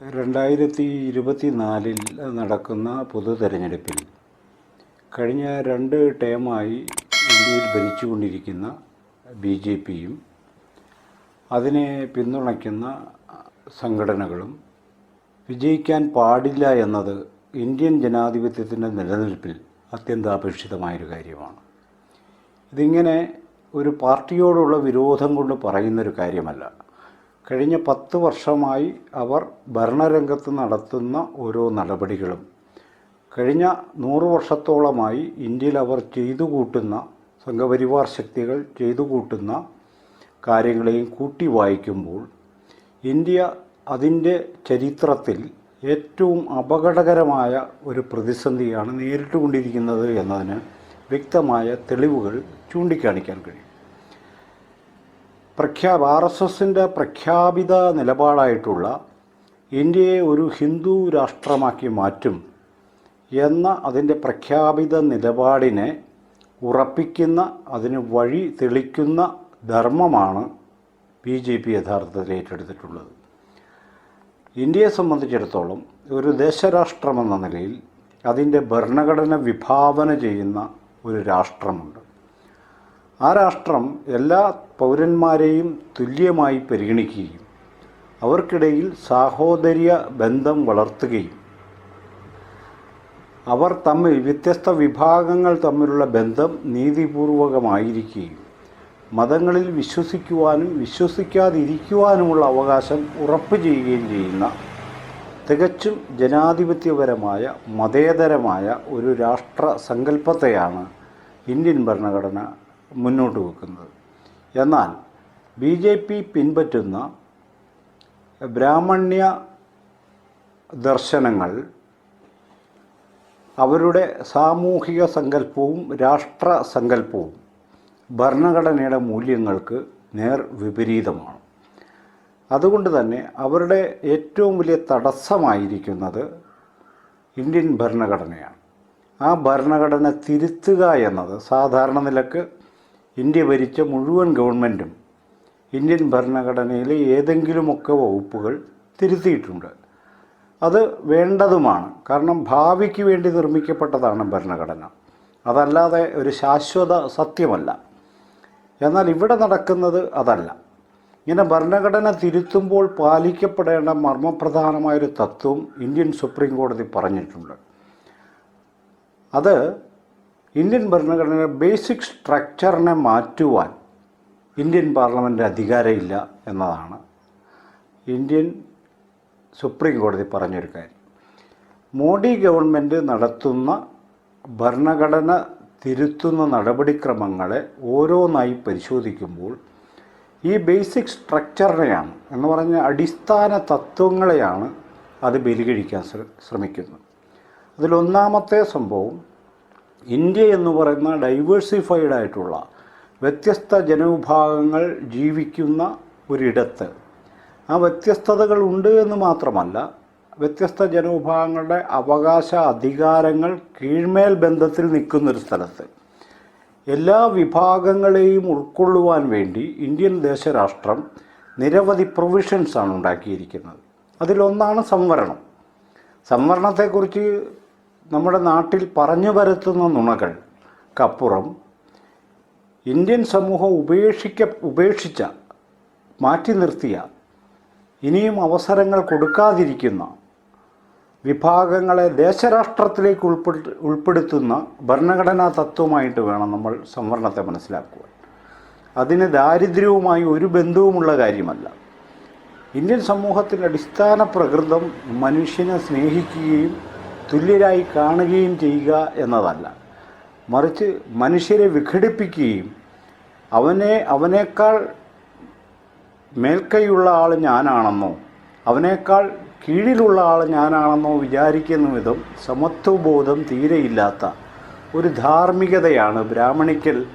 രണ്ടായിരത്തി ഇരുപത്തി നാലിൽ നടക്കുന്ന പൊതു തെരഞ്ഞെടുപ്പിൽ കഴിഞ്ഞ രണ്ട് ടേമായി ഇന്ത്യയിൽ ഭരിച്ചുകൊണ്ടിരിക്കുന്ന ബി ജെ പിയും അതിനെ പിന്തുണയ്ക്കുന്ന സംഘടനകളും വിജയിക്കാൻ പാടില്ല എന്നത് ഇന്ത്യൻ ജനാധിപത്യത്തിന്റെ നിലനിൽപ്പിൽ അത്യന്താപേക്ഷിതമായൊരു കാര്യമാണ്. ഇതിങ്ങനെ ഒരു പാർട്ടിയോടുള്ള വിരോധം കൊണ്ട് പറയുന്നൊരു കാര്യമല്ല. കഴിഞ്ഞ പത്ത് വർഷമായി അവർ ഭരണരംഗത്ത് നടത്തുന്ന ഓരോ നടപടികളും കഴിഞ്ഞ നൂറ് വർഷത്തോളമായി ഇന്ത്യയിൽ അവർ ചെയ്തു കൂട്ടുന്ന സംഘപരിവാർ ശക്തികൾ ചെയ്തു കൂട്ടുന്ന കാര്യങ്ങളെയും കൂട്ടി വായിക്കുമ്പോൾ ഇന്ത്യ അതിന്റെ ചരിത്രത്തിൽ ഏറ്റവും അപകടകരമായ ഒരു പ്രതിസന്ധിയാണ് നേരിട്ടുകൊണ്ടിരിക്കുന്നത് എന്നതിന് വ്യക്തമായ തെളിവുകൾ ചൂണ്ടിക്കാണിക്കാൻ കഴിയും. പ്രഖ്യാ ആർ എസ് എസിന്റെ പ്രഖ്യാപിത നിലപാടായിട്ടുള്ള ഇന്ത്യയെ ഒരു ഹിന്ദു രാഷ്ട്രമാക്കി മാറ്റും എന്ന അതിന്റെ പ്രഖ്യാപിത നിലപാടിനെ ഉറപ്പിക്കുന്ന അതിന് വഴി തെളിക്കുന്ന ധർമ്മമാണ് ബി ജെ പി യഥാർത്ഥത്തിൽ ഏറ്റെടുത്തിട്ടുള്ളത്. ഇന്ത്യയെ സംബന്ധിച്ചിടത്തോളം ഒരു ദേശരാഷ്ട്രമെന്ന നിലയിൽ അതിന്റെ ഭരണഘടന വിഭാവന ചെയ്യുന്ന ഒരു രാഷ്ട്രമുണ്ട്. ആ രാഷ്ട്രം എല്ലാ പൗരന്മാരെയും തുല്യമായി പരിഗണിക്കുകയും അവർക്കിടയിൽ സാഹോദര്യ ബന്ധം വളർത്തുകയും അവർ തമ്മിൽ വ്യത്യസ്ത വിഭാഗങ്ങൾ തമ്മിലുള്ള ബന്ധം നീതിപൂർവകമായിരിക്കുകയും മതങ്ങളിൽ വിശ്വസിക്കുവാനും വിശ്വസിക്കാതിരിക്കുവാനുമുള്ള അവകാശം ഉറപ്പു ചെയ്യുകയും ചെയ്യുന്ന തികച്ചും ജനാധിപത്യപരമായ മതേതരമായ ഒരു രാഷ്ട്ര സങ്കല്പത്തെയാണ് ഇന്ത്യൻ ഭരണഘടന മുന്നോട്ട് വെക്കുന്നത്. എന്നാൽ ബി ജെ പി പിൻപറ്റുന്ന ബ്രാഹ്മണ്യ ദർശനങ്ങൾ അവരുടെ സാമൂഹിക സങ്കല്പവും രാഷ്ട്ര സങ്കല്പവും ഭരണഘടനയുടെ മൂല്യങ്ങൾക്ക് നേർ വിപരീതമാണ്. അതുകൊണ്ട് തന്നെ അവരുടെ ഏറ്റവും വലിയ തടസ്സമായിരിക്കുന്നത് ഇന്ത്യൻ ഭരണഘടനയാണ്. ആ ഭരണഘടന തിരുത്തുക എന്നത് സാധാരണ നിലയ്ക്ക് ഇന്ത്യ ഭരിച്ച മുഴുവൻ ഗവൺമെന്റും ഇന്ത്യൻ ഭരണഘടനയിലെ ഏതെങ്കിലുമൊക്കെ വകുപ്പുകൾ തിരുത്തിയിട്ടുണ്ട്. അത് വേണ്ടതുമാണ്. കാരണം ഭാവിക്ക് വേണ്ടി നിർമ്മിക്കപ്പെട്ടതാണ് ഭരണഘടന. അതല്ലാതെ ഒരു ശാശ്വത സത്യമല്ല. എന്നാൽ ഇവിടെ നടക്കുന്നത് അതല്ല. ഇങ്ങനെ ഭരണഘടന തിരുത്തുമ്പോൾ പാലിക്കപ്പെടേണ്ട മർമ്മപ്രധാനമായൊരു തത്വം ഇന്ത്യൻ സുപ്രീം കോടതി പറഞ്ഞിട്ടുണ്ട്. അത് ഇന്ത്യൻ ഭരണഘടനയുടെ ബേസിക് സ്ട്രക്ചറിനെ മാറ്റുവാൻ ഇന്ത്യൻ പാർലമെന്റ് അധികാരമില്ല എന്നതാണ് ഇന്ത്യൻ സുപ്രീം കോടതി പറഞ്ഞൊരു കാര്യം. മോഡി ഗവൺമെന്റ് നടത്തുന്ന ഭരണഘടന തിരുത്തുന്ന നടപടിക്രമങ്ങളെ ഓരോന്നായി പരിശോധിക്കുമ്പോൾ ഈ ബേസിക് സ്ട്രക്ചറിനെയാണ് എന്ന് പറഞ്ഞ അടിസ്ഥാന തത്വങ്ങളെയാണ് അത് ബലികഴിക്കാൻ ശ്രമിക്കുന്നത്. അതിലൊന്നാമത്തെ സംഭവം ഇന്ത്യ എന്ന് പറയുന്ന ഡൈവേഴ്സിഫൈഡ് ആയിട്ടുള്ള വ്യത്യസ്ത ജനവിഭാഗങ്ങൾ ജീവിക്കുന്ന ഒരിടത്ത് ആ വ്യത്യസ്തതകൾ ഉണ്ട് എന്ന് മാത്രമല്ല വ്യത്യസ്ത ജനവിഭാഗങ്ങളുടെ അവകാശ അധികാരങ്ങൾ കീഴ്മേൽ ബന്ധത്തിൽ നിൽക്കുന്നൊരു സ്ഥലത്ത്. എല്ലാ വിഭാഗങ്ങളെയും ഉൾക്കൊള്ളുവാൻ വേണ്ടി ഇന്ത്യൻ ദേശരാഷ്ട്രം നിരവധി പ്രൊവിഷൻസാണ് ഉണ്ടാക്കിയിരിക്കുന്നത്. അതിലൊന്നാണ് സംവരണം. സംവരണത്തെക്കുറിച്ച് നമ്മുടെ നാട്ടിൽ പറഞ്ഞു പരത്തുന്ന നുണകൾക്കപ്പുറം ഇന്ത്യൻ സമൂഹം ഉപേക്ഷിക്ക ഉപേക്ഷിച്ച മാറ്റി നിർത്തിയ ഇനിയും അവസരങ്ങൾ കൊടുക്കാതിരിക്കുന്ന വിഭാഗങ്ങളെ ദേശരാഷ്ട്രത്തിലേക്ക് ഉൾപ്പെടു ഉൾപ്പെടുത്തുന്ന ഭരണഘടനാ തത്വമായിട്ട് വേണം നമ്മൾ സംവരണത്തെ മനസ്സിലാക്കുവാൻ. അതിന് ദാരിദ്ര്യവുമായി ഒരു ബന്ധവുമുള്ള കാര്യമല്ല. ഇന്ത്യൻ സമൂഹത്തിന്റെ അടിസ്ഥാന പ്രകൃതം മനുഷ്യനെ സ്നേഹിക്കുകയും തുല്യരായി കാണുകയും ചെയ്യുക എന്നതല്ല. മറിച്ച് മനുഷ്യരെ വിഘടിപ്പിക്കുകയും അവനെ അവനേക്കാൾ മേൽക്കൈയുള്ള ആൾ ഞാനാണെന്നോ അവനേക്കാൾ കീഴിലുള്ള ആൾ ഞാനാണെന്നോ വിചാരിക്കുന്ന വിധം സമത്വബോധം തീരെയില്ലാത്ത ഒരു ധാർമ്മികതയാണ് ബ്രാഹ്മണിക്കൽ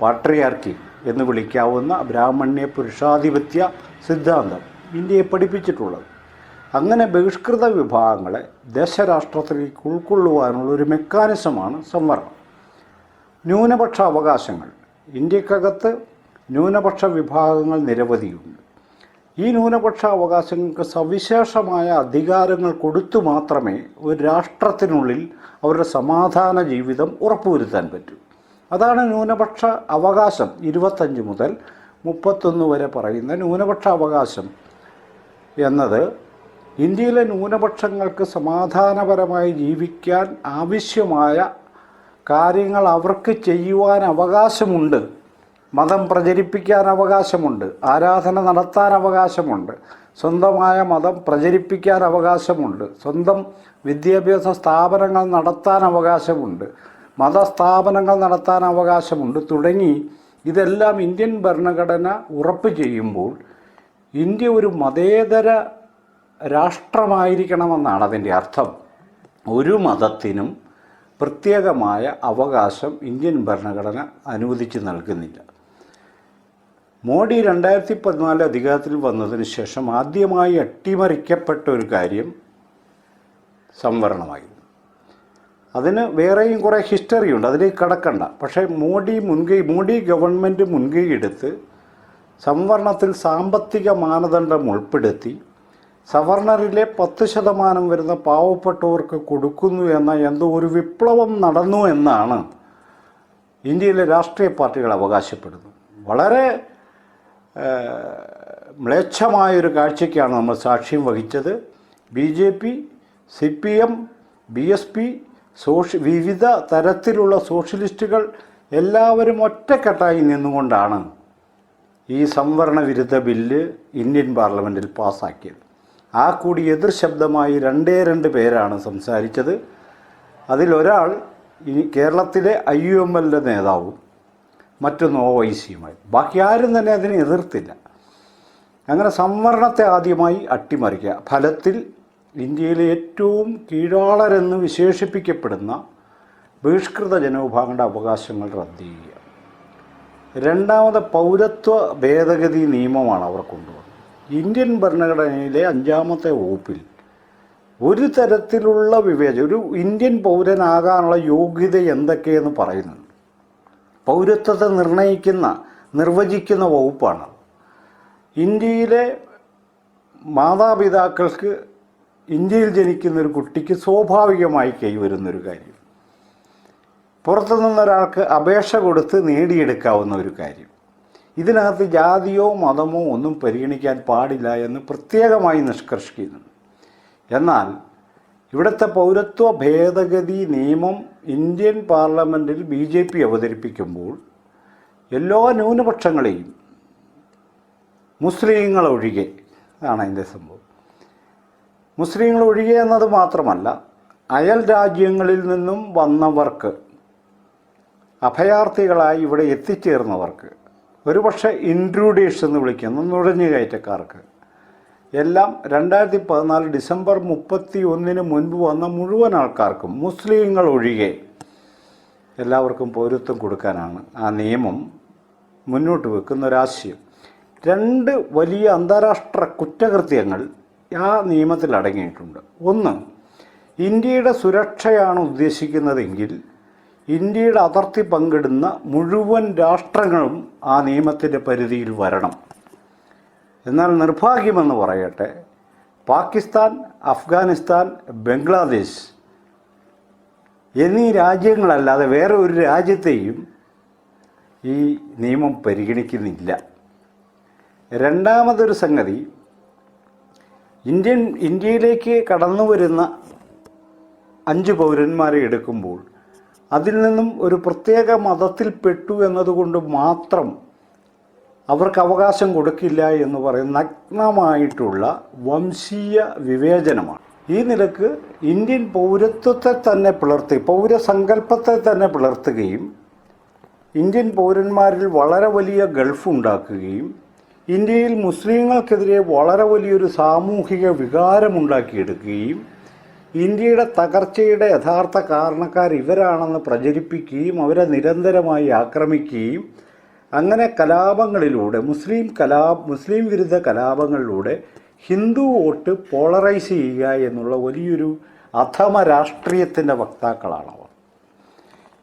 പാട്രിയാർക്കി എന്ന് വിളിക്കാവുന്ന ബ്രാഹ്മണ്യ പുരുഷാധിപത്യ സിദ്ധാന്തം ഇന്ത്യയെ പഠിപ്പിച്ചിട്ടുള്ളത്. അങ്ങനെ ബഹിഷ്കൃത വിഭാഗങ്ങളെ ദേശരാഷ്ട്രത്തിലേക്ക് ഉൾക്കൊള്ളുവാനുള്ള ഒരു മെക്കാനിസമാണ് സംവരണം. ന്യൂനപക്ഷ അവകാശങ്ങൾ. ഇന്ത്യക്കകത്ത് ന്യൂനപക്ഷ വിഭാഗങ്ങൾ നിരവധിയുണ്ട്. ഈ ന്യൂനപക്ഷ അവകാശങ്ങൾക്ക് സവിശേഷമായ അധികാരങ്ങൾ കൊടുത്തു മാത്രമേ ഒരു രാഷ്ട്രത്തിനുള്ളിൽ അവരുടെ സമാധാന ജീവിതം ഉറപ്പുവരുത്താൻ പറ്റൂ. അതാണ് ന്യൂനപക്ഷ അവകാശം. ഇരുപത്തഞ്ച് മുതൽ മുപ്പത്തൊന്ന് വരെ പറയുന്ന ന്യൂനപക്ഷ അവകാശം എന്നത് ഇന്ത്യയിലെ ന്യൂനപക്ഷങ്ങൾക്ക് സമാധാനപരമായി ജീവിക്കാൻ ആവശ്യമായ കാര്യങ്ങൾ അവർക്ക് ചെയ്യുവാൻ അവകാശമുണ്ട് മതം പ്രചരിപ്പിക്കാൻ അവകാശമുണ്ട്. ആരാധന നടത്താൻ അവകാശമുണ്ട്. സ്വന്തമായ മതം പ്രചരിപ്പിക്കാൻ അവകാശമുണ്ട്. സ്വന്തം വിദ്യാഭ്യാസ സ്ഥാപനങ്ങൾ നടത്താൻ അവകാശമുണ്ട്. മതസ്ഥാപനങ്ങൾ നടത്താൻ അവകാശമുണ്ട്. തുടങ്ങി ഇതെല്ലാം ഇന്ത്യൻ ഭരണഘടന ഉറപ്പ് ചെയ്യുമ്പോൾ ഇന്ത്യ ഒരു മതേതര രാഷ്ട്രമായിരിക്കണമെന്നാണ് അതിന്റെ അർത്ഥം. ഒരു മതത്തിനും പ്രത്യേകമായ അവകാശം ഇന്ത്യൻ ഭരണഘടന അനുവദിച്ച് നൽകുന്നില്ല. മോഡി രണ്ടായിരത്തി പതിനാല് അധികാരത്തിൽ വന്നതിന് ശേഷം ആദ്യമായി അട്ടിമറിക്കപ്പെട്ട ഒരു കാര്യം സംവരണമായിരുന്നു. അതിന് വേറെയും കുറേ ഹിസ്റ്ററി ഉണ്ട്. അതിലേക്ക് കടക്കണ്ട. പക്ഷേ മോഡി മുൻകൈ മോഡി ഗവൺമെന്റ് മുൻകൈ എടുത്ത് സംവരണത്തിൽ സാമ്പത്തിക മാനദണ്ഡം ഉൾപ്പെടുത്തി സവർണറിലെ പത്ത് ശതമാനം വരുന്ന പാവപ്പെട്ടവർക്ക് കൊടുക്കുന്നു എന്ന എന്തോ ഒരു വിപ്ലവം നടന്നു എന്നാണ് ഇന്ത്യയിലെ രാഷ്ട്രീയ പാർട്ടികൾ അവകാശപ്പെടുന്നത്. വളരെ മ്ലേച്ഛമായൊരു കാഴ്ചയ്ക്കാണ് നമ്മൾ സാക്ഷ്യം വഹിച്ചത്. B J P C P M B S P സോഷ്യ വിവിധ തരത്തിലുള്ള സോഷ്യലിസ്റ്റുകൾ എല്ലാവരും ഒറ്റക്കെട്ടായി നിന്നുകൊണ്ടാണ് ഈ സംവരണ വിരുദ്ധ ബില്ല് ഇന്ത്യൻ പാർലമെന്റിൽ പാസ്സാക്കിയത് ആ കൂടി എതിർ ശബ്ദമായി രണ്ടേ രണ്ട് പേരാണ് സംസാരിച്ചത്. അതിലൊരാൾ ഈ കേരളത്തിലെ ഐ യു എം എല്ലിന്റെ നേതാവും മറ്റൊന്ന് ഒ ഐ സിയുമായി ബാക്കി ആരും തന്നെ അതിനെ എതിർത്തില്ല. അങ്ങനെ സംവരണത്തെ ആദ്യമായി അട്ടിമറിക്കുക. ഫലത്തിൽ ഇന്ത്യയിലെ ഏറ്റവും കീഴാളരെന്ന് വിശേഷിപ്പിക്കപ്പെടുന്ന ബഹിഷ്കൃത ജനവിഭാഗങ്ങളുടെ അവകാശങ്ങൾ റദ്ദ് ചെയ്യുക. രണ്ടാമത് പൗരത്വ ഭേദഗതി നിയമമാണ് അവർ കൊണ്ടുവന്നത്. ഇന്ത്യൻ ഭരണഘടനയിലെ അഞ്ചാമത്തെ വകുപ്പിൽ ഒരു തരത്തിലുള്ള വിവേചനം ഒരു ഇന്ത്യൻ പൗരനാകാനുള്ള യോഗ്യത എന്തൊക്കെയെന്ന് പറയുന്നുണ്ട്. പൗരത്വത്തെ നിർണയിക്കുന്ന നിർവചിക്കുന്ന വകുപ്പാണ്. ഇന്ത്യയിലെ മാതാപിതാക്കൾക്ക് ഇന്ത്യയിൽ ജനിക്കുന്ന ഒരു കുട്ടിക്ക് സ്വാഭാവികമായി കൈവരുന്നൊരു കാര്യം. പുറത്തു നിന്നൊരാൾക്ക് അപേക്ഷ കൊടുത്ത് നേടിയെടുക്കാവുന്ന ഒരു കാര്യം. ഇതിനകത്ത് ജാതിയോ മതമോ ഒന്നും പരിഗണിക്കാൻ പാടില്ല എന്ന് പ്രത്യേകമായി നിഷ്കർഷിക്കുന്നുണ്ട്. എന്നാൽ ഇവിടുത്തെ പൗരത്വ ഭേദഗതി നിയമം ഇന്ത്യൻ പാർലമെന്റിൽ ബി ജെ പി അവതരിപ്പിക്കുമ്പോൾ എല്ലാ ന്യൂനപക്ഷങ്ങളെയും മുസ്ലിങ്ങളൊഴികെ ആണ് അതിന്റെ സംഭവം. മുസ്ലിങ്ങൾ ഒഴികെ എന്നത് മാത്രമല്ല അയൽ രാജ്യങ്ങളിൽ നിന്നും വന്നവർക്ക് അഭയാർത്ഥികളായി ഇവിടെ എത്തിച്ചേർന്നവർക്ക് ഒരുപക്ഷെ ഇൻട്രൂഡേഴ്സ് എന്ന് വിളിക്കുന്ന നുഴഞ്ഞുകയറ്റക്കാർക്ക് എല്ലാം രണ്ടായിരത്തി പതിനാല് ഡിസംബർ മുപ്പത്തി ഒന്നിന് മുൻപ് വന്ന മുഴുവൻ ആൾക്കാർക്കും മുസ്ലിങ്ങൾ ഒഴികെ എല്ലാവർക്കും പൗരത്വം കൊടുക്കാനാണ് ആ നിയമം മുന്നോട്ട് വെക്കുന്ന ഒരാശയം രണ്ട് വലിയ അന്താരാഷ്ട്ര കുറ്റകൃത്യങ്ങൾ ആ നിയമത്തിൽ അടങ്ങിയിട്ടുണ്ട്. ഒന്ന് ഇന്ത്യയുടെ സുരക്ഷയാണ് ഉദ്ദേശിക്കുന്നതെങ്കിൽ ഇന്ത്യയുടെ അതിർത്തി പങ്കിടുന്ന മുഴുവൻ രാഷ്ട്രങ്ങളും ആ നിയമത്തിന്റെ പരിധിയിൽ വരണം. എന്നാൽ നിർഭാഗ്യമെന്ന് പറയട്ടെ പാകിസ്ഥാൻ അഫ്ഗാനിസ്ഥാൻ ബംഗ്ലാദേശ് എന്നീ രാജ്യങ്ങളല്ലാതെ വേറെ ഒരു രാജ്യത്തെയും ഈ നിയമം പരിഗണിക്കുന്നില്ല. രണ്ടാമതൊരു സംഗതി ഇന്ത്യൻ ഇന്ത്യയിലേക്ക് കടന്നു വരുന്ന അഞ്ച് പൗരന്മാരെ എടുക്കുമ്പോൾ അതിൽ നിന്നും ഒരു പ്രത്യേക മതത്തിൽപ്പെട്ടു എന്നതുകൊണ്ട് മാത്രം അവർക്ക് അവകാശം കൊടുക്കില്ല എന്ന് പറയുന്ന നഗ്നമായിട്ടുള്ള വംശീയ വിവേചനമാണ്. ഈ നിലയ്ക്ക് ഇന്ത്യൻ പൗരത്വത്തെ തന്നെ പിളർത്തി പൗരസങ്കല്പത്തെ തന്നെ പിളർത്തുകയും ഇന്ത്യൻ പൗരന്മാരിൽ വളരെ വലിയ ഗൾഫ് ഉണ്ടാക്കുകയും ഇന്ത്യയിൽ മുസ്ലിങ്ങൾക്കെതിരെ വളരെ വലിയൊരു സാമൂഹിക വികാരമുണ്ടാക്കിയെടുക്കുകയും ഇന്ത്യയുടെ തകർച്ചയുടെ യഥാർത്ഥ കാരണക്കാർ ഇവരാണെന്ന് പ്രചരിപ്പിക്കുകയും അവരെ നിരന്തരമായി ആക്രമിക്കുകയും അങ്ങനെ കലാപങ്ങളിലൂടെ മുസ്ലിം കലാ മുസ്ലിം വിരുദ്ധ കലാപങ്ങളിലൂടെ ഹിന്ദു വോട്ട് പോളറൈസ് ചെയ്യുക എന്നുള്ള വലിയൊരു അധമ രാഷ്ട്രീയത്തിന്റെ വക്താക്കളാണ് അവർ.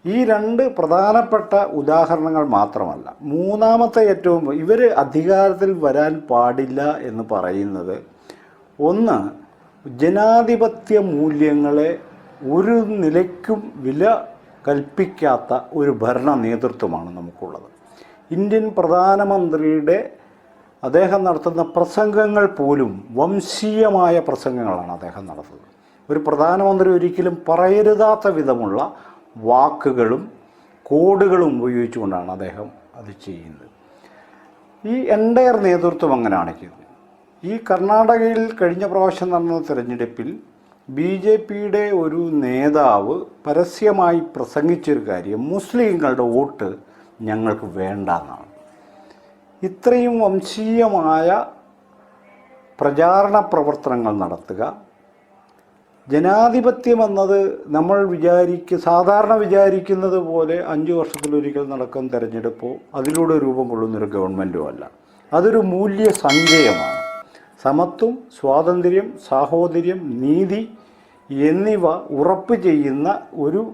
ഈ രണ്ട് പ്രധാനപ്പെട്ട ഉദാഹരണങ്ങൾ മാത്രമല്ല മൂന്നാമത്തെ ഏറ്റവും ഇവർ അധികാരത്തിൽ വരാൻ പാടില്ല എന്ന് പറയുന്നത് ഒന്ന് ജനാധിപത്യ മൂല്യങ്ങളെ ഒരു നിലയ്ക്കും വില കൽപ്പിക്കാത്ത ഒരു ഭരണ നേതൃത്വമാണ് നമുക്കുള്ളത്. ഇന്ത്യൻ പ്രധാനമന്ത്രിയുടെ അദ്ദേഹം നടത്തുന്ന പ്രസംഗങ്ങൾ പോലും വംശീയമായ പ്രസംഗങ്ങളാണ് അദ്ദേഹം നടത്തുന്നത്. ഒരു പ്രധാനമന്ത്രി ഒരിക്കലും പറയരുതാത്ത വിധമുള്ള വാക്കുകളും കോഡുകളും ഉപയോഗിച്ചുകൊണ്ടാണ് അദ്ദേഹം അത് ചെയ്യുന്നത്. ഈ എൻഡയർ നേതൃത്വം അങ്ങനെ ചെയ്യുന്നത് ഈ കർണാടകയിൽ കഴിഞ്ഞ പ്രാവശ്യം നടന്ന തിരഞ്ഞെടുപ്പിൽ ബി ജെ പിയുടെ ഒരു നേതാവ് പരസ്യമായി പ്രസംഗിച്ചൊരു കാര്യം മുസ്ലിങ്ങളുടെ വോട്ട് ഞങ്ങൾക്ക് വേണ്ട എന്നാണ്. ഇത്രയും വംശീയമായ പ്രചാരണ പ്രവർത്തനങ്ങൾ നടത്തുക. ജനാധിപത്യം എന്നത് നമ്മൾ വിചാരിക്ക സാധാരണ വിചാരിക്കുന്നത് പോലെ അഞ്ച് വർഷത്തിലൊരിക്കൽ നടക്കുന്ന തെരഞ്ഞെടുപ്പോ അതിലൂടെ രൂപം കൊള്ളുന്നൊരു ഗവൺമെന്റോ അല്ല. അതൊരു മൂല്യ സഞ്ചയമാണ്. സമത്വം സ്വാതന്ത്ര്യം സാഹോദര്യം നീതി എന്നിവ ഉറപ്പ് ചെയ്യുന്ന ഒരു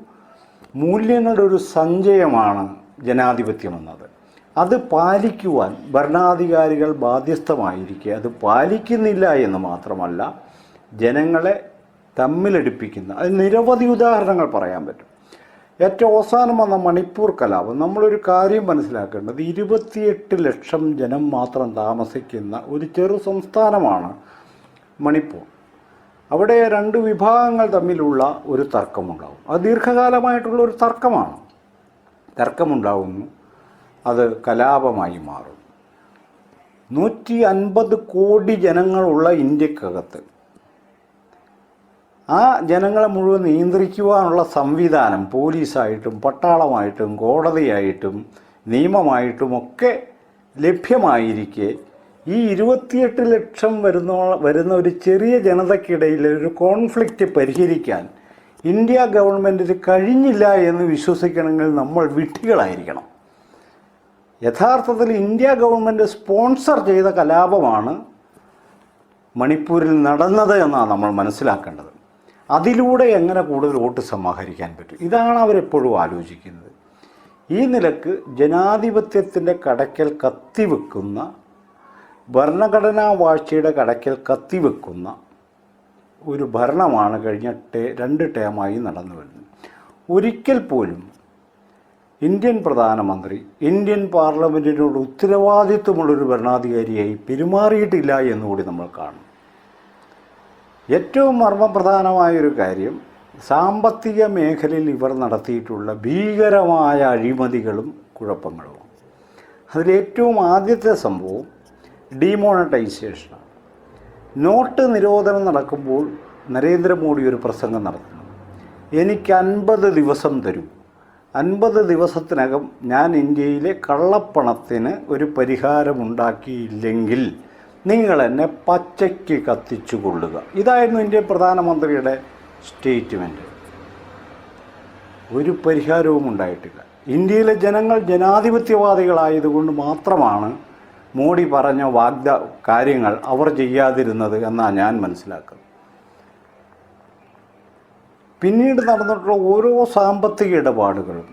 മൂല്യങ്ങളുടെ ഒരു സഞ്ചയമാണ് ജനാധിപത്യം എന്നത്. അത് പാലിക്കുവാൻ ഭരണാധികാരികൾ ബാധ്യസ്ഥമായിരിക്കുക അത് പാലിക്കുന്നില്ല എന്ന് മാത്രമല്ല ജനങ്ങളെ തമ്മിലടിപ്പിക്കുന്ന അത് നിരവധി ഉദാഹരണങ്ങൾ പറയാൻ പറ്റും. ഏറ്റവും അവസാനം വന്ന മണിപ്പൂർ കലാപം നമ്മളൊരു കാര്യം മനസ്സിലാക്കേണ്ടത് ഇരുപത്തിയെട്ട് ലക്ഷം ജനം മാത്രം താമസിക്കുന്ന ഒരു ചെറു സംസ്ഥാനമാണ് മണിപ്പൂർ. അവിടെ രണ്ട് വിഭാഗങ്ങൾ തമ്മിലുള്ള ഒരു തർക്കമുണ്ടാവും. അത് ദീർഘകാലമായിട്ടുള്ള ഒരു തർക്കമാണ്. തർക്കമുണ്ടാവുന്നു. അത് കലാപമായി മാറും. നൂറ്റി അൻപത് കോടി ജനങ്ങളുള്ള ഇന്ത്യക്കകത്ത് ആ ജനങ്ങളെ മുഴുവൻ നിയന്ത്രിക്കുവാനുള്ള സംവിധാനം പോലീസായിട്ടും പട്ടാളമായിട്ടും കോടതിയായിട്ടും നിയമമായിട്ടും ഒക്കെ ലഭ്യമായിരിക്കെ ഈ ഇരുപത്തിയെട്ട് ലക്ഷം വരുന്ന വരുന്ന ഒരു ചെറിയ ജനതയ്ക്കിടയിൽ ഒരു കോൺഫ്ലിക്റ്റ് പരിഹരിക്കാൻ ഇന്ത്യ ഗവൺമെന്റിന് കഴിഞ്ഞില്ല എന്ന് വിശ്വസിക്കണമെങ്കിൽ നമ്മൾ വിട്ടികളായിരിക്കണം യഥാർത്ഥത്തിൽ ഇന്ത്യ ഗവൺമെന്റ് സ്പോൺസർ ചെയ്ത കലാപമാണ് മണിപ്പൂരിൽ നടന്നത് എന്നാണ് നമ്മൾ മനസ്സിലാക്കേണ്ടത്. അതിലൂടെ എങ്ങനെ കൂടുതൽ വോട്ട് സമാഹരിക്കാൻ പറ്റും? ഇതാണ് അവരെപ്പോഴും ആലോചിക്കുന്നത്. ഈ നിലയ്ക്ക് ജനാധിപത്യത്തിന്റെ കടയ്ക്കൽ കത്തിവെക്കുന്ന ഭരണഘടനാ വാഴ്ചയുടെ കടയ്ക്കൽ കത്തിവെക്കുന്ന ഒരു ഭരണമാണ് കഴിഞ്ഞ ടേ രണ്ട് ടേമായി നടന്നു വരുന്നത്. ഒരിക്കൽ പോലും ഇന്ത്യൻ പ്രധാനമന്ത്രി ഇന്ത്യൻ പാർലമെന്റിനോട് ഉത്തരവാദിത്വമുള്ളൊരു ഭരണാധികാരിയായി പെരുമാറിയിട്ടില്ല എന്നുകൂടി നമ്മൾ കാണും. ഏറ്റവും മർമ്മപ്രധാനമായൊരു കാര്യം സാമ്പത്തിക മേഖലയിൽ ഇവർ നടത്തിയിട്ടുള്ള ഭീകരമായ അഴിമതികളും കുഴപ്പങ്ങളും അതിലേറ്റവും ആദ്യത്തെ സംഭവം ഡീമോണറ്റൈസേഷനാണ്. നോട്ട് നിരോധനം നടക്കുമ്പോൾ നരേന്ദ്രമോദി ഒരു പ്രസംഗം നടത്തുന്നു. എനിക്ക് അൻപത് ദിവസം തരും. അൻപത് ദിവസത്തിനകം ഞാൻ ഇന്ത്യയിലെ കള്ളപ്പണത്തിന് ഒരു പരിഹാരമുണ്ടാക്കിയില്ലെങ്കിൽ നിങ്ങൾ എന്നെ പച്ചയ്ക്ക് കത്തിച്ചു കൊള്ളുക. ഇതായിരുന്നു ഇന്ത്യൻ പ്രധാനമന്ത്രിയുടെ സ്റ്റേറ്റ്മെന്റ് ഒരു പരിഹാരവും ഉണ്ടായിട്ടില്ല. ഇന്ത്യയിലെ ജനങ്ങൾ ജനാധിപത്യവാദികളായതുകൊണ്ട് മാത്രമാണ് മോഡി പറഞ്ഞ വാഗ്ദ കാര്യങ്ങൾ അവർ ചെയ്യാതിരുന്നത് എന്നാണ് ഞാൻ മനസ്സിലാക്കുന്നത്. പിന്നീട് നടന്നിട്ടുള്ള ഓരോ സാമ്പത്തിക ഇടപാടുകളും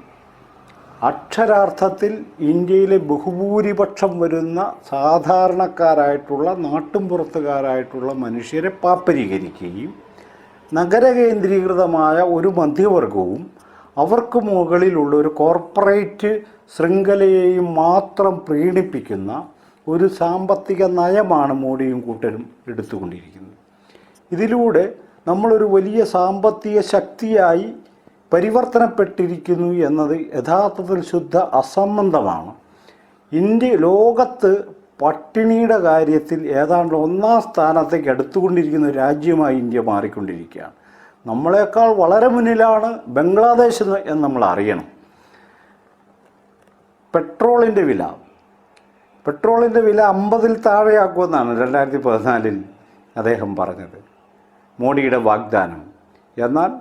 അക്ഷരാർത്ഥത്തിൽ ഇന്ത്യയിലെ ബഹുഭൂരിപക്ഷം വരുന്ന സാധാരണക്കാരായിട്ടുള്ള നാട്ടുംപുറത്തുകാരായിട്ടുള്ള മനുഷ്യരെ പാപ്പരീകരിക്കുകയും നഗരകേന്ദ്രീകൃതമായ ഒരു മധ്യവർഗവും അവർക്ക് മുകളിലുള്ള ഒരു കോർപ്പറേറ്റ് ശൃംഖലയെയും മാത്രം പ്രീണിപ്പിക്കുന്ന ഒരു സാമ്പത്തിക നയമാണ് മോഡിയും കൂട്ടരും എടുത്തുകൊണ്ടിരിക്കുന്നത്. ഇതിലൂടെ നമ്മളൊരു വലിയ സാമ്പത്തിക ശക്തിയായി പരിവർത്തനപ്പെട്ടിരിക്കുന്നു എന്നത് യഥാർത്ഥത്തിൽ ശുദ്ധ അസംബന്ധമാണ്. ഇന്ത്യ ലോകത്ത് പട്ടിണിയുടെ കാര്യത്തിൽ ഏതാണ്ട് ഒന്നാം സ്ഥാനത്തേക്ക് അടുത്തുകൊണ്ടിരിക്കുന്ന രാജ്യമായി ഇന്ത്യ മാറിക്കൊണ്ടിരിക്കുകയാണ്. നമ്മളെക്കാൾ വളരെ മുന്നിലാണ് ബംഗ്ലാദേശ് എന്ന് നമ്മൾ അറിയണം. പെട്രോളിന്റെ വില പെട്രോളിന്റെ വില അമ്പതിൽ താഴെയാക്കുമെന്നാണ് രണ്ടായിരത്തി പതിനാലിൽ അദ്ദേഹം പറഞ്ഞത്. മോഡിയുടെ വാഗ്ദാനം. എന്നാൽ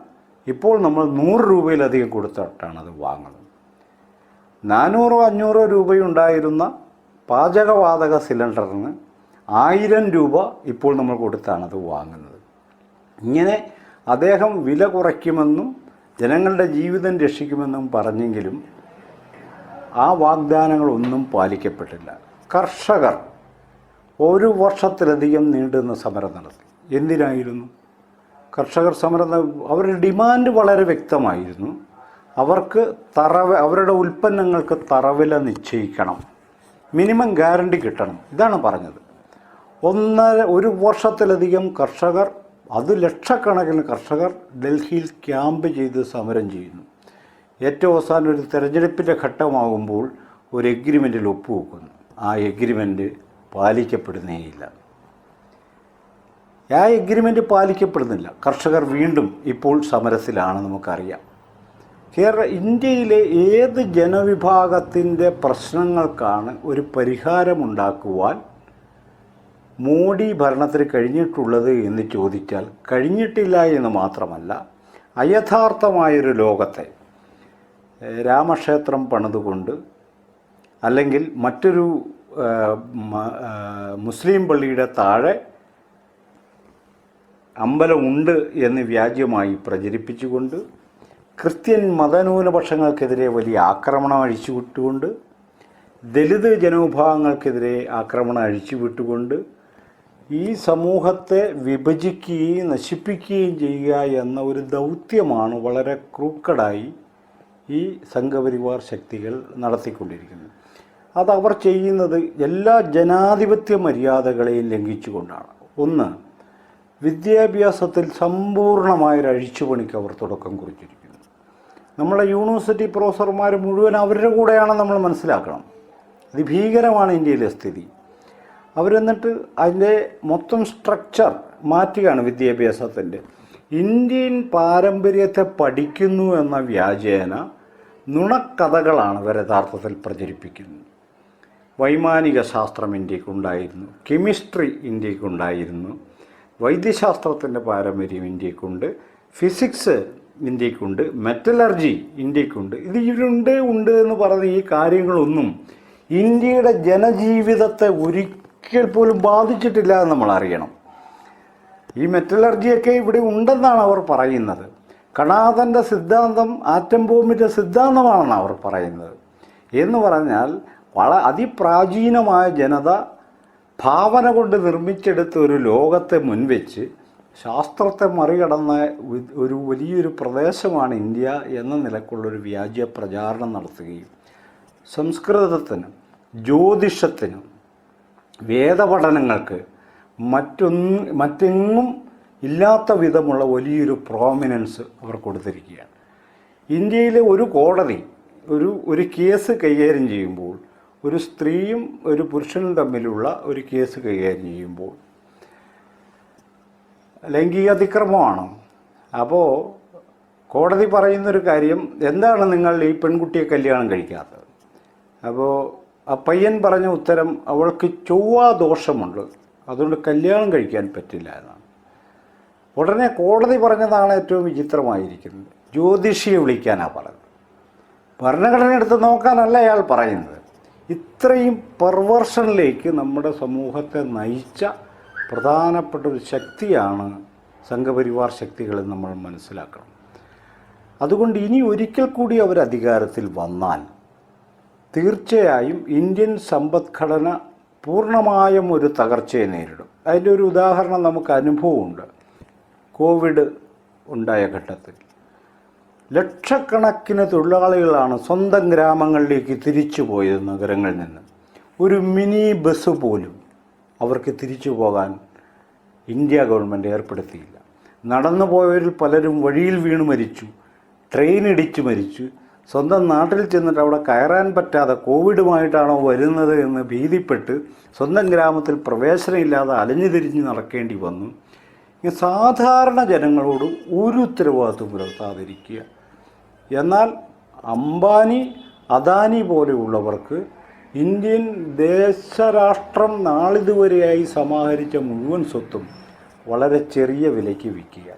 ഇപ്പോൾ നമ്മൾ നൂറ് രൂപയിലധികം കൊടുത്തിട്ടാണ് അത് വാങ്ങുന്നത്. നാനൂറോ അഞ്ഞൂറോ രൂപയുണ്ടായിരുന്ന പാചകവാതക സിലിണ്ടറിന് ആയിരം രൂപ ഇപ്പോൾ നമ്മൾ കൊടുത്താണ് അത് വാങ്ങുന്നത്. ഇങ്ങനെ അദ്ദേഹം വില കുറയ്ക്കുമെന്നും ജനങ്ങളുടെ ജീവിതം രക്ഷിക്കുമെന്നും പറഞ്ഞെങ്കിലും ആ വാഗ്ദാനങ്ങളൊന്നും പാലിക്കപ്പെട്ടില്ല. കർഷകർ ഒരു വർഷത്തിലധികം നീണ്ടുന്ന സമരം നടത്തി. എന്തിനായിരുന്നു? കർഷകർ സമരം അവരുടെ ഡിമാൻഡ് വളരെ വ്യക്തമായിരുന്നു. അവർക്ക് തറവ അവരുടെ ഉൽപ്പന്നങ്ങൾക്ക് തറവില നിശ്ചയിക്കണം. മിനിമം ഗ്യാരണ്ടി കിട്ടണം. ഇതാണ് പറഞ്ഞത്. ഒന്നര ഒരു വർഷത്തിലധികം കർഷകർ അത് ലക്ഷക്കണക്കിന് കർഷകർ ഡൽഹിയിൽ ക്യാമ്പ് ചെയ്ത് സമരം ചെയ്യുന്നു. ഏറ്റവും അവസാനം ഒരു തെരഞ്ഞെടുപ്പിന്റെ ഘട്ടമാകുമ്പോൾ ഒരു എഗ്രിമെന്റിൽ ഒപ്പുവെക്കുന്നു. ആ എഗ്രിമെന്റ് പാലിക്കപ്പെടുന്നേയില്ല. ആ എഗ്രിമെന്റ് പാലിക്കപ്പെടുന്നില്ല. കർഷകർ വീണ്ടും ഇപ്പോൾ സമരത്തിലാണ് നമുക്കറിയാം. കേരള ഇന്ത്യയിലെ ഏത് ജനവിഭാഗത്തിന്റെ പ്രശ്നങ്ങൾക്കാണ് ഒരു പരിഹാരമുണ്ടാക്കുവാൻ മോഡി ഭരണത്തിന് കഴിഞ്ഞിട്ടുള്ളത് എന്ന് ചോദിച്ചാൽ കഴിഞ്ഞിട്ടില്ല എന്ന് മാത്രമല്ല അയഥാർത്ഥമായൊരു ലോകത്തെ രാമക്ഷേത്രം പണിതുകൊണ്ട് അല്ലെങ്കിൽ മറ്റൊരു മുസ്ലിം പള്ളിയുടെ താഴെ അമ്പലമുണ്ട് എന്ന് വ്യാജ്യമായി പ്രചരിപ്പിച്ചുകൊണ്ട് ക്രിസ്ത്യൻ മതന്യൂനപക്ഷങ്ങൾക്കെതിരെ വലിയ ആക്രമണം അഴിച്ചുവിട്ടുകൊണ്ട് ദലിത് ജനവിഭാഗങ്ങൾക്കെതിരെ ആക്രമണം അഴിച്ചുവിട്ടുകൊണ്ട് ഈ സമൂഹത്തെ വിഭജിക്കുകയും നശിപ്പിക്കുകയും ചെയ്യുക എന്ന ഒരു ദൗത്യമാണ് വളരെ ക്രൂക്കഡായി ഈ സംഘപരിവാർ ശക്തികൾ നടത്തിക്കൊണ്ടിരിക്കുന്നത്. അത് അവർ ചെയ്യുന്നത് എല്ലാ ജനാധിപത്യ മര്യാദകളെയും ലംഘിച്ചുകൊണ്ടാണ്. ഒന്ന് വിദ്യാഭ്യാസത്തിൽ സമ്പൂർണമായൊരു അഴിച്ചുപണിക്ക് അവർ തുടക്കം കുറിച്ചിരിക്കുന്നു. നമ്മളെ യൂണിവേഴ്സിറ്റി പ്രൊഫസർമാർ മുഴുവൻ അവരുടെ കൂടെയാണ് നമ്മൾ മനസ്സിലാക്കണം. അതിഭീകരമാണ് ഇന്ത്യയിലെ സ്ഥിതി. അവരെന്നിട്ട് അതിന്റെ മൊത്തം സ്ട്രക്ചർ മാറ്റുകയാണ് വിദ്യാഭ്യാസത്തിന്റെ. ഇന്ത്യൻ പാരമ്പര്യത്തെ പഠിക്കുന്നു എന്ന വ്യാജേന നുണക്കഥകളാണ് അവർ യഥാർത്ഥത്തിൽ പ്രചരിപ്പിക്കുന്നത്. വൈമാനിക ശാസ്ത്രം ഇന്ത്യക്കുണ്ടായിരുന്നു. കെമിസ്ട്രി ഇന്ത്യക്കുണ്ടായിരുന്നു. വൈദ്യശാസ്ത്രത്തിന്റെ പാരമ്പര്യം ഇന്ത്യക്കുണ്ട്. ഫിസിക്സ് ഇന്ത്യക്കുണ്ട്. മെറ്റലർജി ഇന്ത്യക്കുണ്ട്. ഇത് ഇവരുണ്ട് ഉണ്ട് എന്ന് പറഞ്ഞ ഈ കാര്യങ്ങളൊന്നും ഇന്ത്യയുടെ ജനജീവിതത്തെ ഒരിക്കൽ പോലും ബാധിച്ചിട്ടില്ല എന്ന് നമ്മൾ അറിയണം. ഈ മെറ്റലർജിയൊക്കെ ഇവിടെ ഉണ്ടെന്നാണ് അവർ പറയുന്നത്. കണാഥന്റെ സിദ്ധാന്തം ആറ്റം ബോംബിന്റെ സിദ്ധാന്തമാണെന്ന് അവർ പറയുന്നത്. എന്ന് പറഞ്ഞാൽ വള അതിപ്രാചീനമായ ജനത ഭാവന കൊണ്ട് നിർമ്മിച്ചെടുത്ത ഒരു ലോകത്തെ മുൻവെച്ച് ശാസ്ത്രത്തെ മറികടന്ന ഒരു വലിയൊരു പ്രദേശമാണ് ഇന്ത്യ എന്ന നിലക്കുള്ളൊരു വ്യാജ പ്രചാരണം നടത്തുകയും സംസ്കൃതത്തിനും ജ്യോതിഷത്തിനും വേദപഠനങ്ങൾക്ക് മറ്റൊന്ന് മറ്റെങ്ങും ഇല്ലാത്ത വിധമുള്ള വലിയൊരു പ്രോമിനൻസ് അവർ കൊടുത്തിരിക്കുകയാണ്. ഇന്ത്യയിലെ ഒരു കോടതി ഒരു ഒരു കേസ് കൈകാര്യം ചെയ്യുമ്പോൾ ഒരു സ്ത്രീയും ഒരു പുരുഷനും തമ്മിലുള്ള ഒരു കേസ് കൈകാര്യം ചെയ്യുമ്പോൾ ലൈംഗിക അതിക്രമമാണ്. അപ്പോൾ കോടതി പറയുന്നൊരു കാര്യം എന്താണ് നിങ്ങൾ ഈ പെൺകുട്ടിയെ കല്യാണം കഴിക്കാത്തത്? അപ്പോൾ ആ പയ്യൻ പറഞ്ഞ ഉത്തരം അവൾക്ക് ചൊവ്വാ ദോഷമുണ്ട്. അതുകൊണ്ട് കല്യാണം കഴിക്കാൻ പറ്റില്ല എന്നാണ്. ഉടനെ കോടതി പറഞ്ഞതാണ് ഏറ്റവും വിചിത്രമായിരിക്കുന്നത്. ജ്യോതിഷിയെ വിളിക്കാനാണ് പറഞ്ഞത് ഭരണഘടന എടുത്ത് നോക്കാനല്ല അയാൾ പറയുന്നത്. ഇത്രയും പെർവർഷനിലേക്ക് നമ്മുടെ സമൂഹത്തെ നയിച്ച പ്രധാനപ്പെട്ട ഒരു ശക്തിയാണ് സംഘപരിവാർ ശക്തികളെന്ന് നമ്മൾ മനസ്സിലാക്കണം. അതുകൊണ്ട് ഇനി ഒരിക്കൽ കൂടി അവർ അധികാരത്തിൽ വന്നാൽ തീർച്ചയായും ഇന്ത്യൻ സമ്പദ്ഘടന പൂർണമായും ഒരു തകർച്ചയെ നേരിടും. അതിന്റെ ഒരു ഉദാഹരണം നമുക്ക് അനുഭവമുണ്ട്. കോവിഡ് ഉണ്ടായ ഘട്ടത്തിൽ. ലക്ഷക്കണക്കിന് തൊഴിലാളികളാണ് സ്വന്തം ഗ്രാമങ്ങളിലേക്ക് തിരിച്ചു പോയത് നഗരങ്ങളിൽ നിന്ന്. ഒരു മിനി ബസ് പോലും അവർക്ക് തിരിച്ചു പോകാൻ ഇന്ത്യ ഗവൺമെന്റ് ഏർപ്പെടുത്തിയില്ല. നടന്നു പോയവരിൽ പലരും വഴിയിൽ വീണ് മരിച്ചു ട്രെയിൻ ഇടിച്ചു മരിച്ചു. സ്വന്തം നാട്ടിൽ ചെന്നിട്ട് അവിടെ കയറാൻ പറ്റാതെ കോവിഡുമായിട്ടാണോ വരുന്നത് എന്ന് ഭീതിപ്പെട്ട് സ്വന്തം ഗ്രാമത്തിൽ പ്രവേശനമില്ലാതെ അലഞ്ഞു തിരിഞ്ഞ് നടക്കേണ്ടി വന്നു. സാധാരണ ജനങ്ങളോട് ഒരു ഉത്തരവാദിത്വം പുലർത്താതിരിക്കുക എന്നാൽ അംബാനി അദാനി പോലെയുള്ളവർക്ക് ഇന്ത്യൻ ദേശരാഷ്ട്രം നാളിതുവരെയായി സമാഹരിച്ച മുഴുവൻ സ്വത്തും വളരെ ചെറിയ വിലയ്ക്ക് വിൽക്കുക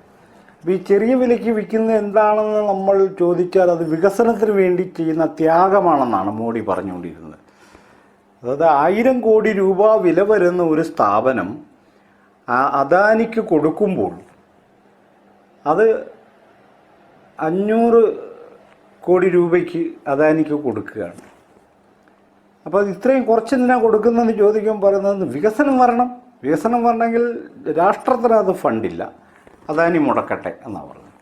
അപ്പോൾ ഈ ചെറിയ വിലയ്ക്ക് വിൽക്കുന്നത് എന്താണെന്ന് നമ്മൾ ചോദിച്ചാൽ അത് വികസനത്തിന് വേണ്ടി ചെയ്യുന്ന ത്യാഗമാണെന്നാണ് മോഡി പറഞ്ഞുകൊണ്ടിരുന്നത്. അതായത് ആയിരം കോടി രൂപ വില വരുന്ന ഒരു സ്ഥാപനം അദാനിക്ക് കൊടുക്കുമ്പോൾ അത് അഞ്ഞൂറ് കോടി രൂപയ്ക്ക് അദാനിക്ക് കൊടുക്കുകയാണ്. അപ്പോൾ ഇത്രയും എന്തിനാണ് കൊടുക്കുന്നതെന്ന് ചോദിക്കുമ്പോൾ പറയുന്നത് വികസനം വരണം. വികസനം വരണമെങ്കിൽ രാഷ്ട്രത്തിന് അത് ഫണ്ടില്ല. അദാനി മുടക്കട്ടെ എന്നാണ് പറഞ്ഞത്.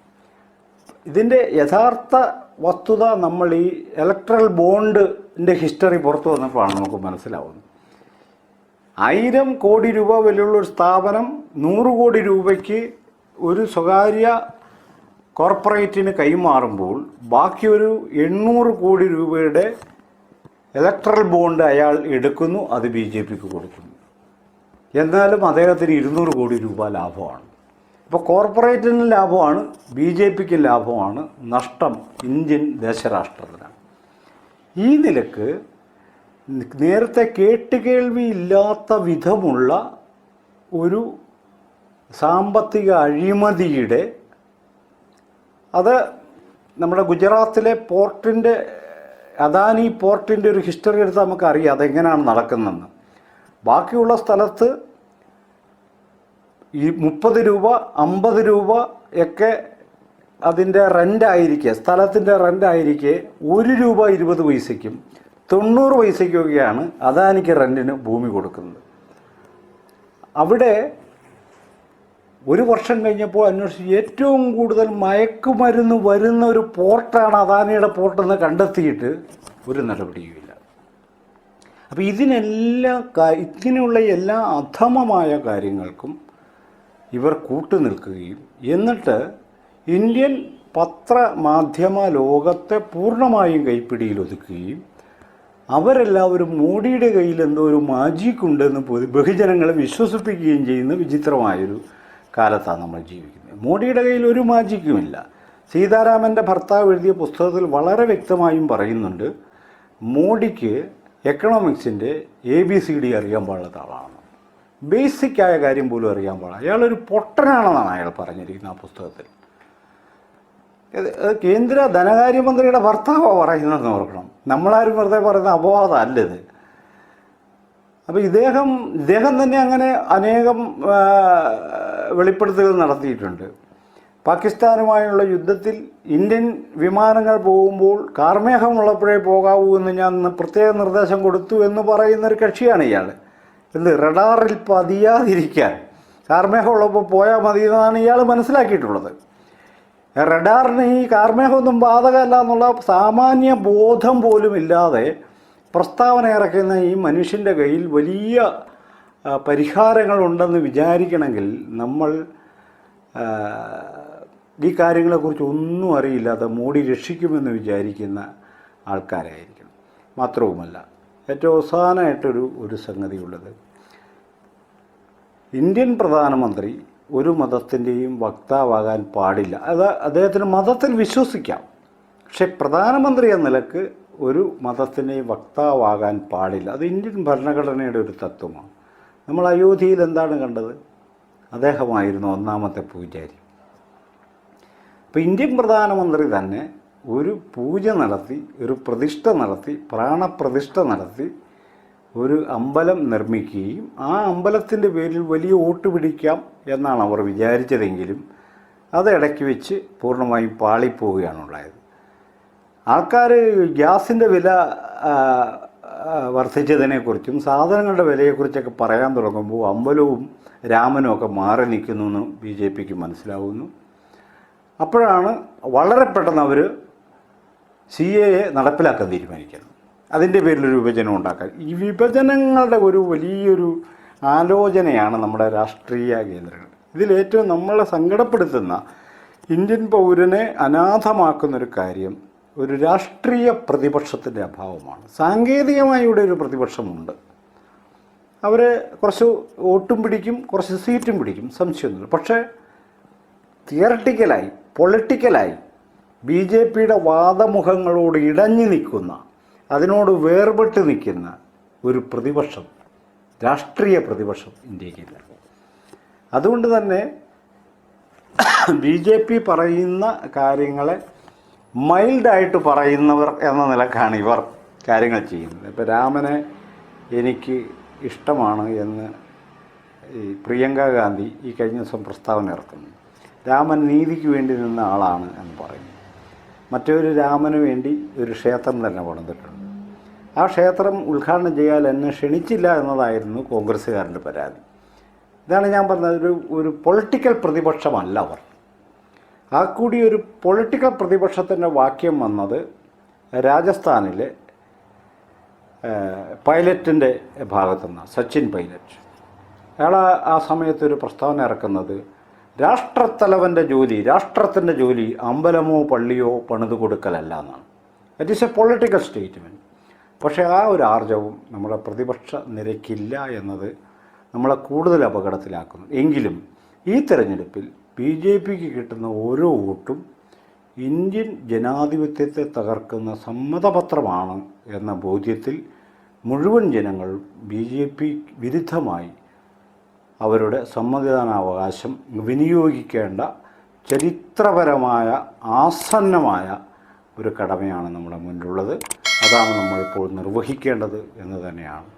ഇതിന്റെ യഥാർത്ഥ വസ്തുത നമ്മൾ ഈ ഇലക്ട്രൽ ബോണ്ടിന്റെ ഹിസ്റ്ററി പുറത്തു വന്നപ്പോഴാണ് നമുക്ക് മനസ്സിലാവുന്നത്. ആയിരം കോടി രൂപ വിലയുള്ള ഒരു സ്ഥാപനം നൂറ് കോടി രൂപയ്ക്ക് ഒരു സ്വകാര്യ കോർപ്പറേറ്റിന് കൈമാറുമ്പോൾ ബാക്കിയൊരു എണ്ണൂറ് കോടി രൂപയുടെ ഇലക്ട്രൽ ബോണ്ട് അയാൾ എടുക്കുന്നു അത് ബി ജെ പിക്ക് കൊടുക്കുന്നു. എന്നാലും അദ്ദേഹത്തിന് ഇരുന്നൂറ് കോടി രൂപ ലാഭമാണ്. അപ്പോൾ കോർപ്പറേറ്റിന് ലാഭമാണ് ബി ജെ പിക്ക് ലാഭമാണ് നഷ്ടം ഇന്ത്യൻ ദേശരാഷ്ട്രത്തിനാണ്. ഈ നിലയ്ക്ക് നേരത്തെ കേട്ടുകേൾവിയില്ലാത്ത വിധമുള്ള ഒരു സാമ്പത്തിക അഴിമതിയുടെ അത് നമ്മുടെ ഗുജറാത്തിലെ പോർട്ടിന്റെ അദാനി പോർട്ടിന്റെ ഒരു ഹിസ്റ്ററി എടുത്ത് നമുക്കറിയാം അതെങ്ങനെയാണ് നടക്കുന്നതെന്ന്. ബാക്കിയുള്ള സ്ഥലത്ത് ഈ മുപ്പത് രൂപ അമ്പത് രൂപ ഒക്കെ അതിന്റെ റെന്റായിരിക്കെ സ്ഥലത്തിന്റെ റെന്റായിരിക്കെ ഒരു രൂപ ഇരുപത് പൈസയ്ക്കും തൊണ്ണൂറ് പൈസയ്ക്കൊക്കെയാണ് അദാനിക്ക് റെന്റിന് ഭൂമി കൊടുക്കുന്നത്. അവിടെ ഒരു വർഷം കഴിഞ്ഞപ്പോൾ അന്വേഷിച്ച് ഏറ്റവും കൂടുതൽ മയക്കുമരുന്ന് വരുന്ന ഒരു പോർട്ടാണ് അദാനിയുടെ പോർട്ടെന്ന് കണ്ടെത്തിയിട്ട് ഒരു നടപടിയുമില്ല. അപ്പോൾ ഇതിനെല്ലാം ഇങ്ങനെയുള്ള എല്ലാ അധമമായ കാര്യങ്ങൾക്കും ഇവർ കൂട്ടുനിൽക്കുകയും എന്നിട്ട് ഇന്ത്യൻ പത്രമാധ്യമ ലോകത്തെ പൂർണമായും കൈപ്പിടിയിൽ ഒതുക്കുകയും അവരെല്ലാവരും മോഡിയുടെ കയ്യിൽ എന്തോ ഒരു മാജിക്കുണ്ടെന്ന് പൊതു ബഹുജനങ്ങളെ വിശ്വസിപ്പിക്കുകയും ചെയ്യുന്ന വിചിത്രമായൊരു കാലത്താണ് നമ്മൾ ജീവിക്കുന്നത്. മോഡിയുടെ കയ്യിൽ ഒരു മാജിക്കുമില്ല. സീതാരാമന്റെ ഭർത്താവ് എഴുതിയ പുസ്തകത്തിൽ വളരെ വ്യക്തമായും പറയുന്നുണ്ട് മോഡിക്ക് എക്കണോമിക്സിന്റെ എ ബി സി ഡി അറിയാൻ പാടില്ലാത്ത ആളാണ്. ആയ കാര്യം പോലും അറിയാൻ പാടില്ല. അയാളൊരു പൊട്ടനാണെന്നാണ് അയാൾ പറഞ്ഞിരിക്കുന്നത് ആ പുസ്തകത്തിൽ. കേന്ദ്ര ധനകാര്യമന്ത്രിയുടെ ഭർത്താവാണ് പറയുന്നതെന്ന് ഓർക്കണം. നമ്മളാരും വെറുതെ പറയുന്ന അപവാദമല്ല ഇത്. അപ്പോൾ ഇദ്ദേഹം ഇദ്ദേഹം തന്നെ അങ്ങനെ അനേകം വെളിപ്പെടുത്തുകൾ നടത്തിയിട്ടുണ്ട്. പാകിസ്ഥാനുമായുള്ള യുദ്ധത്തിൽ ഇന്ത്യൻ വിമാനങ്ങൾ പോകുമ്പോൾ കാർമേഘമുള്ളപ്പോഴേ പോകാവൂ എന്ന് ഞാൻ പ്രത്യേക നിർദ്ദേശം കൊടുത്തു എന്ന് പറയുന്ന ഒരു കക്ഷിയാണ് ഇയാൾ എന്ത് റഡാറിൽ പതിയാതിരിക്കാൻ. കാർമേഘമുള്ളപ്പോൾ പോയാൽ മതി എന്നാണ് ഇയാൾ മനസ്സിലാക്കിയിട്ടുള്ളത്. റഡാറിന് ഈ കാർമേഘമൊന്നും ബാധകമല്ല എന്നുള്ള സാമാന്യ ബോധം പോലും ഇല്ലാതെ പ്രസ്താവന ഇറക്കുന്ന ഈ മനുഷ്യന്റെ കയ്യിൽ വലിയ പരിഹാരങ്ങളുണ്ടെന്ന് വിചാരിക്കണമെങ്കിൽ നമ്മൾ ഈ കാര്യങ്ങളെക്കുറിച്ച് ഒന്നും അറിയില്ലാതെ മോഡി രക്ഷിക്കുമെന്ന് വിചാരിക്കുന്ന ആൾക്കാരായിരിക്കണം. മാത്രവുമല്ല ഏറ്റവും അവസാനമായിട്ടൊരു ഒരു സംഗതിയുള്ളത്. ഇന്ത്യൻ പ്രധാനമന്ത്രി ഒരു മതത്തിന്റെയും വക്താവാകാൻ പാടില്ല. അത് അദ്ദേഹത്തിന് മതത്തിൽ വിശ്വസിക്കാം. പക്ഷേ പ്രധാനമന്ത്രി എന്ന നിലയ്ക്ക് ഒരു മതത്തിന്റെയും വക്താവാകാൻ പാടില്ല. അത് ഇന്ത്യൻ ഭരണഘടനയുടെ ഒരു തത്വമാണ്. നമ്മൾ അയോധ്യയിൽ എന്താണ് കണ്ടത്? അദ്ദേഹമായിരുന്നു ഒന്നാമത്തെ പൂജാരി. അപ്പോൾ ഇന്ത്യൻ പ്രധാനമന്ത്രി തന്നെ ഒരു പൂജ നടത്തി ഒരു പ്രതിഷ്ഠ നടത്തി പ്രാണപ്രതിഷ്ഠ നടത്തി ഒരു അമ്പലം നിർമ്മിക്കുകയും ആ അമ്പലത്തിന്റെ പേരിൽ വലിയ വോട്ട് പിടിക്കാം എന്നാണ് അവർ വിചാരിച്ചതെങ്കിലും അത് ഇടയ്ക്ക് വെച്ച് പൂർണമായും പാളിപ്പോവുകയാണുണ്ടായത്. ആൾക്കാർ ഗ്യാസിന്റെ വില വർദ്ധിച്ചതിനെ കുറിച്ചും വർദ്ധിച്ചതിനെക്കുറിച്ചും സാധനങ്ങളുടെ വിലയെക്കുറിച്ചൊക്കെ പറയാൻ തുടങ്ങുമ്പോൾ അമ്പലവും രാമനും ഒക്കെ മാറി നിൽക്കുന്നു എന്ന് ബി ജെ പിക്ക് മനസ്സിലാവുന്നു. അപ്പോഴാണ് വളരെ പെട്ടെന്ന് അവർ സി എ നടപ്പിലാക്കാൻ തീരുമാനിക്കുന്നത്. അതിന്റെ പേരിലൊരു വിഭജനം ഉണ്ടാക്കാൻ. ഈ വിഭജനങ്ങളുടെ ഒരു വലിയൊരു ആലോചനയാണ് നമ്മുടെ രാഷ്ട്രീയ കേന്ദ്രങ്ങൾ. ഇതിലേറ്റവും നമ്മളെ സങ്കടപ്പെടുത്തുന്ന ഇന്ത്യൻ പൗരനെ അനാഥമാക്കുന്നൊരു കാര്യം ഒരു രാഷ്ട്രീയ പ്രതിപക്ഷത്തിന്റെ അഭാവമാണ്. സാങ്കേതികമായി ഇവിടെ ഒരു പ്രതിപക്ഷമുണ്ട്. അവർ കുറച്ച് വോട്ടും പിടിക്കും കുറച്ച് സീറ്റും പിടിക്കും. സംശയമൊന്നുമില്ല. പക്ഷേ തിയറട്ടിക്കലായി പൊളിറ്റിക്കലായി ബി ജെ പിയുടെ വാദമുഖങ്ങളോട് ഇടഞ്ഞു നിൽക്കുന്ന അതിനോട് വേർപെട്ട് നിൽക്കുന്ന ഒരു പ്രതിപക്ഷം രാഷ്ട്രീയ പ്രതിപക്ഷം ഇന്ത്യക്കില്ല അതുകൊണ്ട് തന്നെ ബി ജെ പി പറയുന്ന കാര്യങ്ങളെ മൈൽഡായിട്ട് പറയുന്നവർ എന്ന നിലക്കാണ് ഇവർ കാര്യങ്ങൾ ചെയ്യുന്നത്. ഇപ്പോൾ രാമനെ എനിക്ക് ഇഷ്ടമാണ് എന്ന് ഈ പ്രിയങ്ക ഗാന്ധി ഈ കഴിഞ്ഞ ദിവസം പ്രസ്താവന ഇറക്കുന്നു. രാമൻ നീതിക്ക് വേണ്ടി നിന്ന ആളാണ് എന്ന് പറയുന്നു. മറ്റൊരു രാമന് വേണ്ടി ഒരു ക്ഷേത്രം തന്നെ പണിതിട്ടുണ്ട്. ആ ക്ഷേത്രം ഉദ്ഘാടനം ചെയ്യാൻ എന്നെ ക്ഷണിച്ചില്ല എന്നതായിരുന്നു കോൺഗ്രസ്സുകാരന്റെ പരാതി. ഇതാണ് ഞാൻ പറഞ്ഞത് ഒരു ഒരു പൊളിറ്റിക്കൽ പ്രതിപക്ഷമല്ല അവർ. ആ കൂടി ഒരു പൊളിറ്റിക്കൽ പ്രതിപക്ഷത്തിന്റെ വാക്യം വന്നത് രാജസ്ഥാനിലെ പൈലറ്റിന്റെ ഭാഗത്തുനിന്ന് സച്ചിൻ പൈലറ്റ്. അയാൾ ആ സമയത്ത് ഒരു പ്രസ്താവന ഇറക്കുന്നത് രാഷ്ട്രത്തലവന്റെ ജോലി രാഷ്ട്രത്തിന്റെ ജോലി അമ്പലമോ പള്ളിയോ പണിത് കൊടുക്കലല്ല എന്നാണ്. It is a political statement പക്ഷേ ആ ഒരു ആർജവും നമ്മുടെ പ്രതിപക്ഷ നിരക്കില്ല എന്നത് നമ്മളെ കൂടുതൽ അപകടത്തിലാക്കുന്നു. എങ്കിലും ഈ തെരഞ്ഞെടുപ്പിൽ ബി ജെ പിക്ക് കിട്ടുന്ന ഓരോ വോട്ടും ഇന്ത്യൻ ജനാധിപത്യത്തെ തകർക്കുന്ന സമ്മതപത്രമാണ് എന്ന ബോധ്യത്തിൽ മുഴുവൻ ജനങ്ങൾ ബി ജെ പി വിരുദ്ധമായി അവരുടെ സമ്മതിദാനാവകാശം വിനിയോഗിക്കേണ്ട ചരിത്രപരമായ ആസന്നമായ ഒരു കടമയാണ് നമ്മുടെ മുന്നിലുള്ളത്. അതാണ് നമ്മളിപ്പോൾ നിർവഹിക്കേണ്ടത് എന്ന് തന്നെയാണ്.